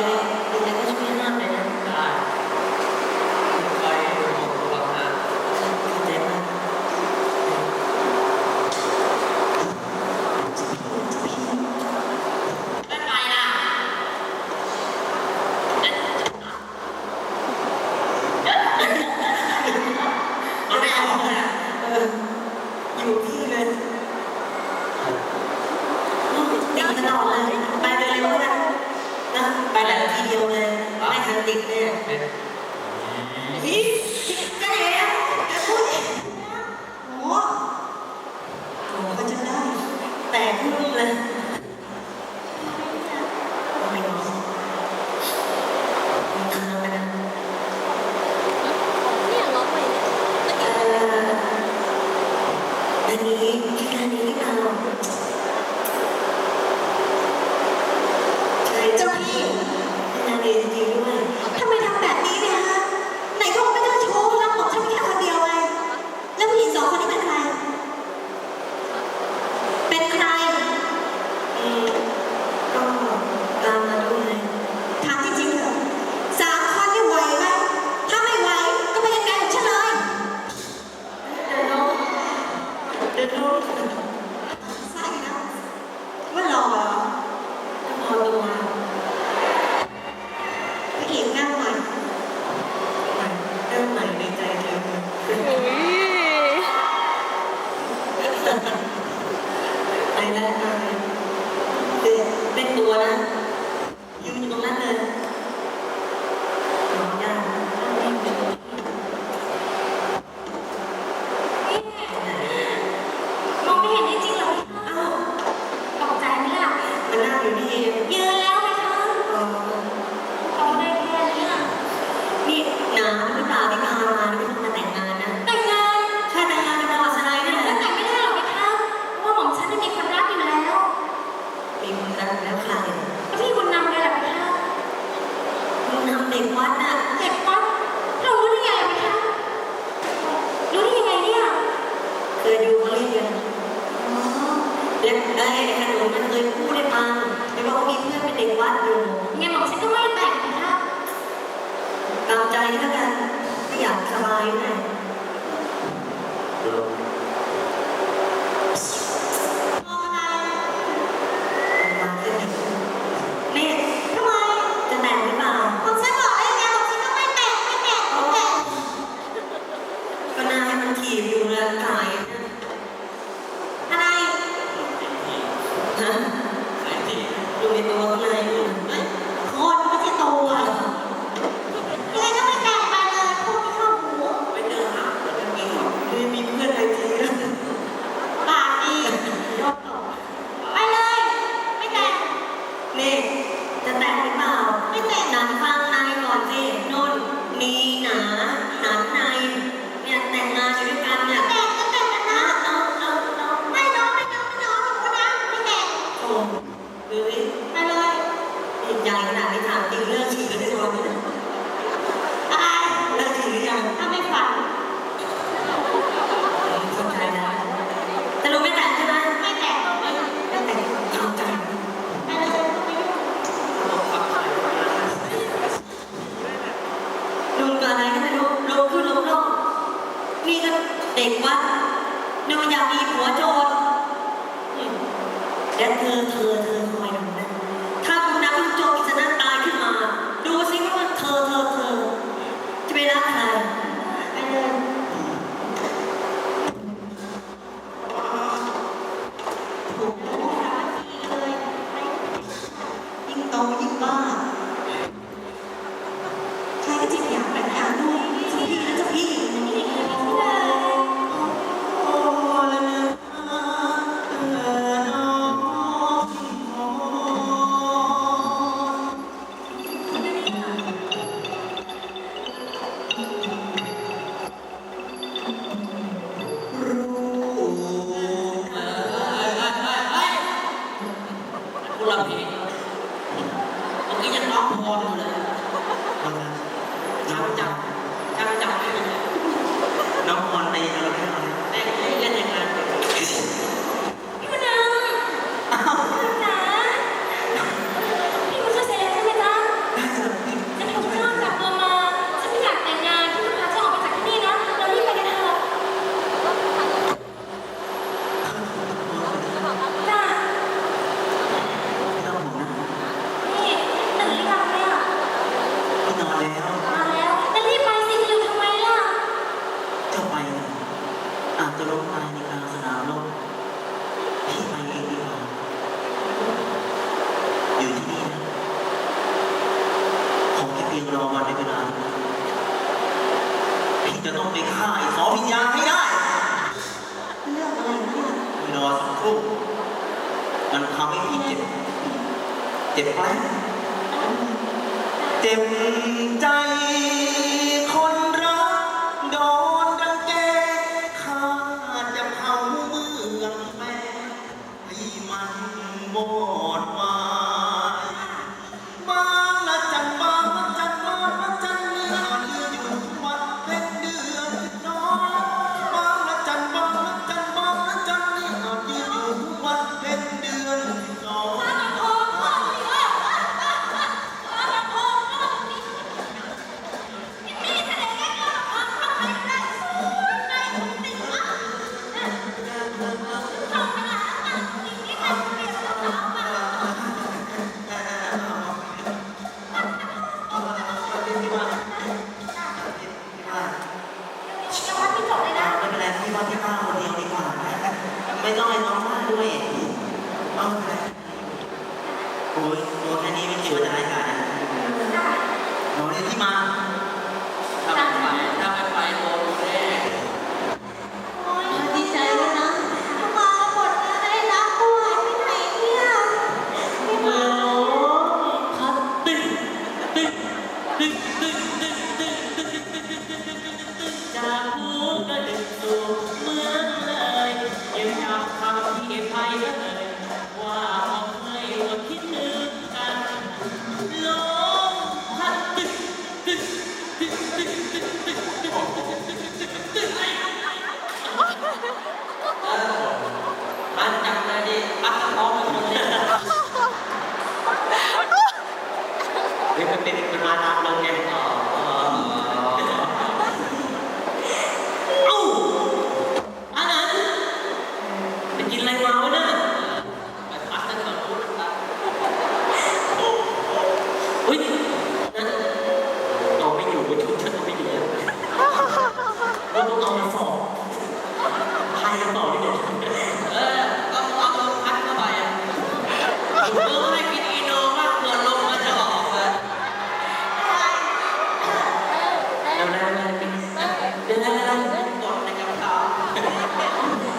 เล้ตายในกลางสนามรบพี่ไปเองดีกว่าอยู่ที่นี่นะผมแค่เพียงรอวันในเวลาพี่จะต้องไปฆ่าไอ้สอพิญญาให้ได้ เรื่องอะไรเนี่ยรอสักครู่มันทำให้พี่เจ็บ เจ็บไหเจ็บใจ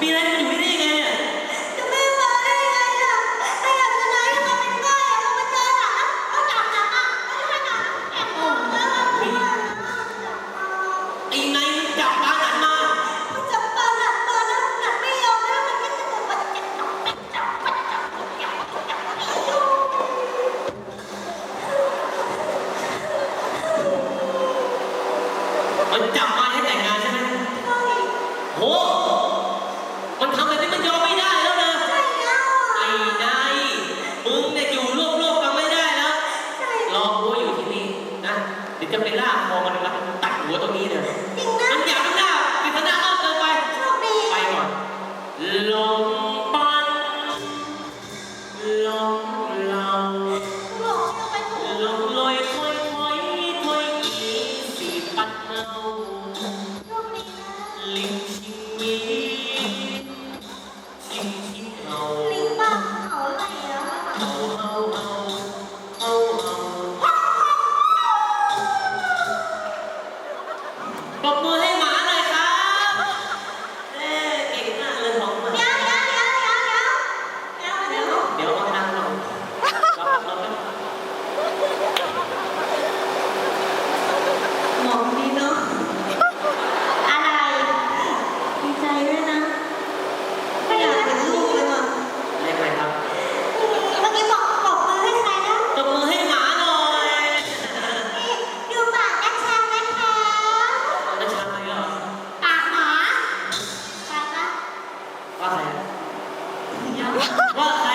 Olviden but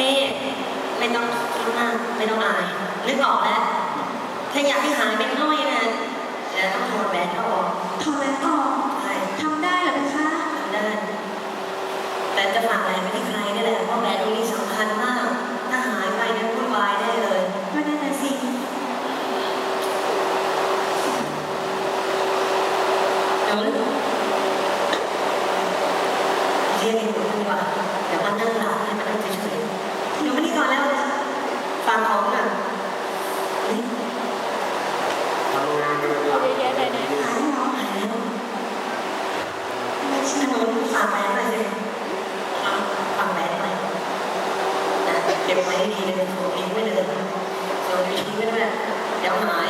นี่ไม่ต้องคิดมากไม่ต้องอายนึกออกแล้วถ้าอยากให้หายเป็นน้อยนะจะต้องถอดแบวนเขาออกถอดแบวนออกใช่ทำได้เหรอคะทำได้แต่จะฝากแหวนไม่ได้ใครนี่แหละเพราะแบวนตรงนี้สำคัญมาก แมสหน่อยสิทำแม่หน่อยนะเก็บไว้ดีเลยตรงนี้ไม่เดินตรงนี้ไม่ได้เดี๋ยวหาย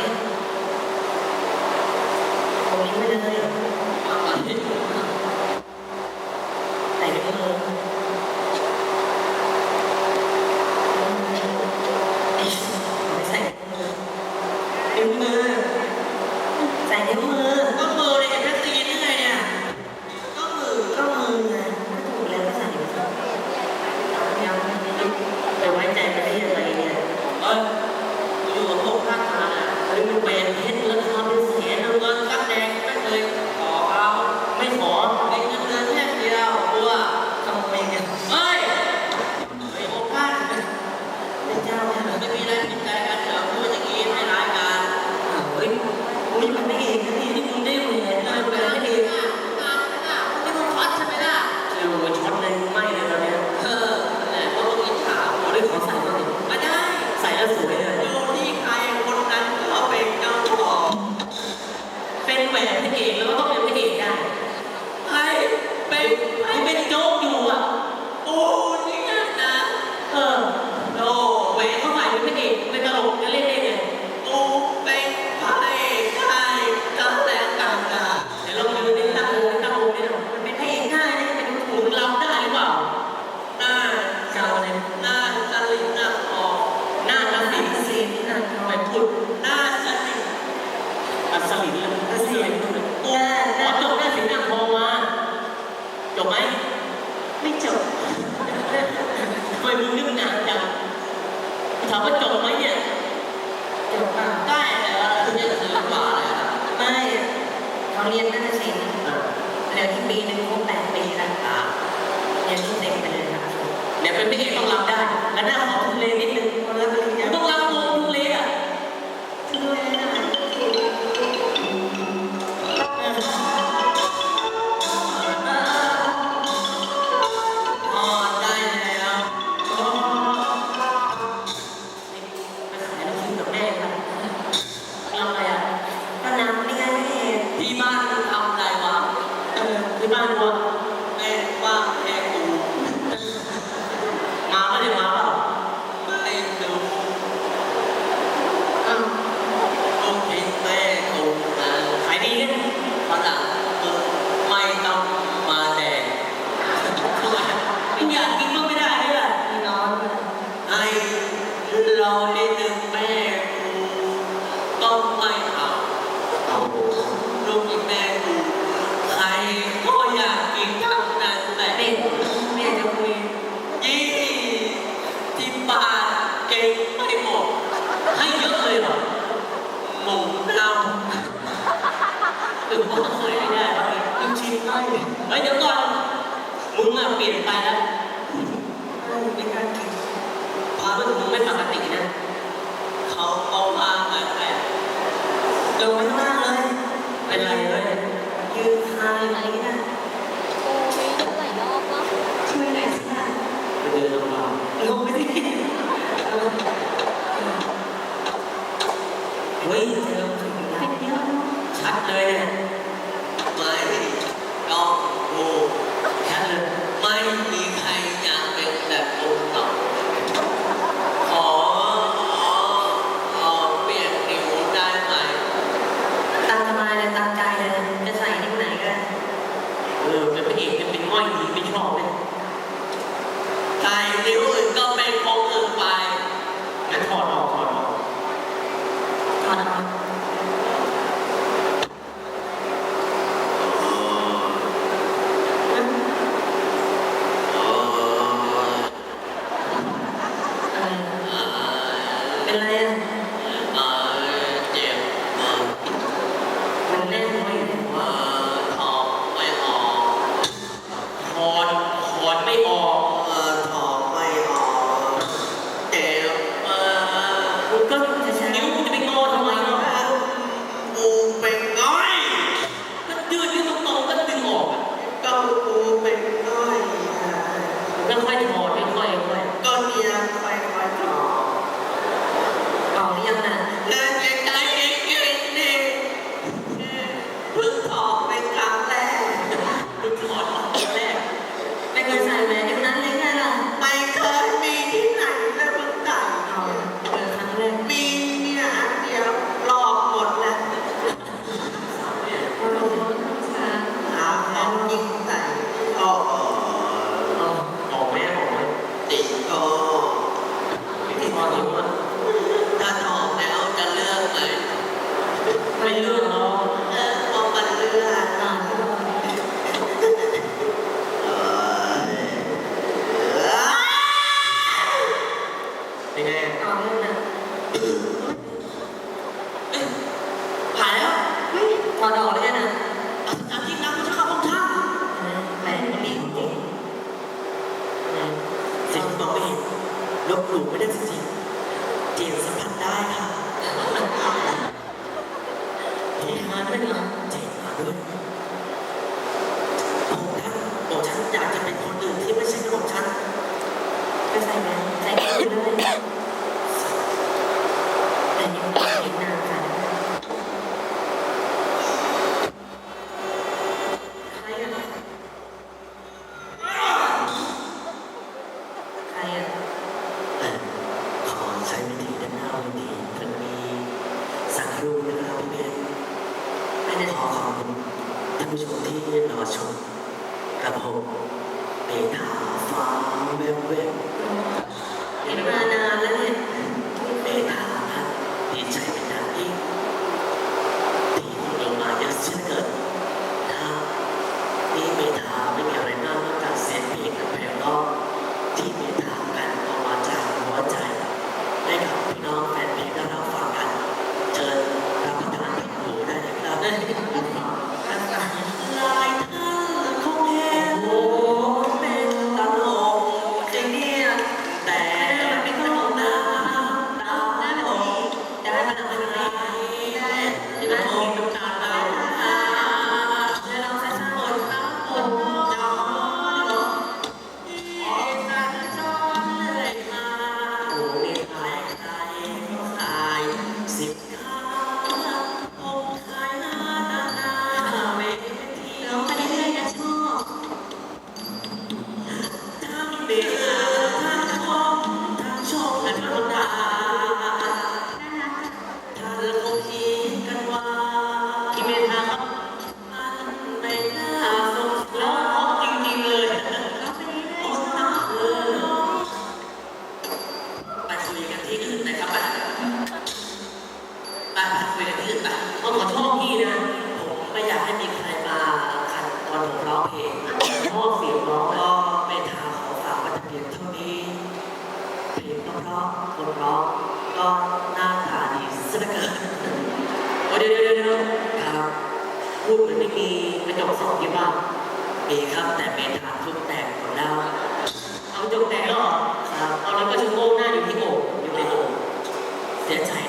แล้สวยเลยที่ใครคนนั้นก็เป็นเจ้าของเป็นแหวนพระเอกแล้วก็ต้องเป็นพระเอกได้ ให้เป็น เป็นพิธีต้องรับได้และหน้าของคุเลนิดนึงเพราะนั้น now ผ่านแล้วพอดอกแล้วนะอาศจรรย์ที่นักพุทธคำของท่านแหม่มันมีเก่งสิ่งที่มองไม่เห็นลบหลู่ไม่ได้จริงเจนสั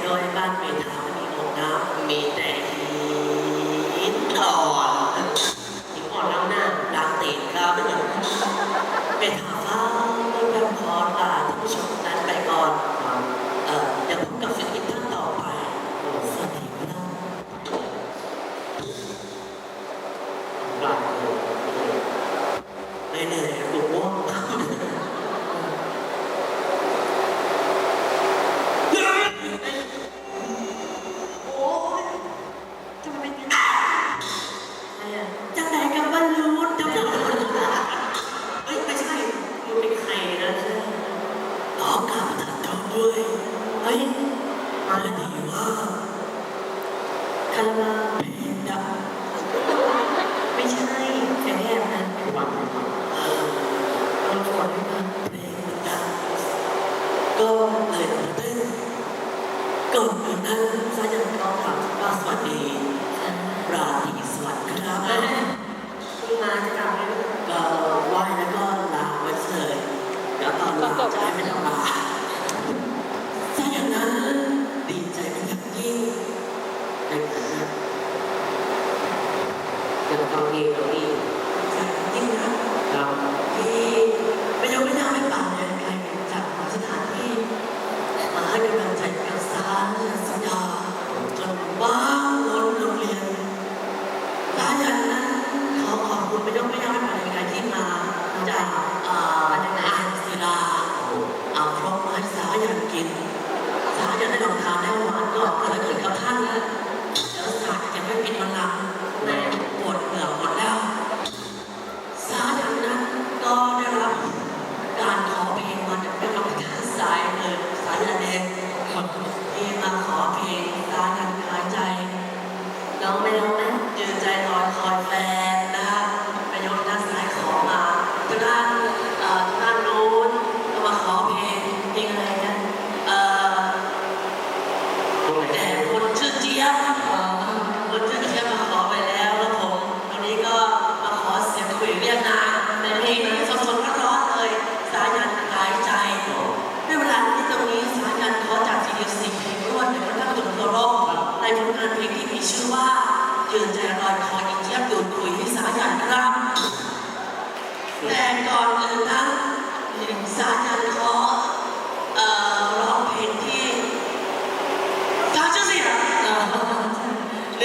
ร้อยบ้านมีทางมีห้องน้ำมีแต่ ก็เลยต้นกลุ่มนั้นสายันต้องกลับบ้าสวัสดีราตรีสวัสดีครับที่มาจะกลับไหมก็ไหว้แล้วก็ลาไปเลยแล้วตอนลาจะได้ม่ต้องลา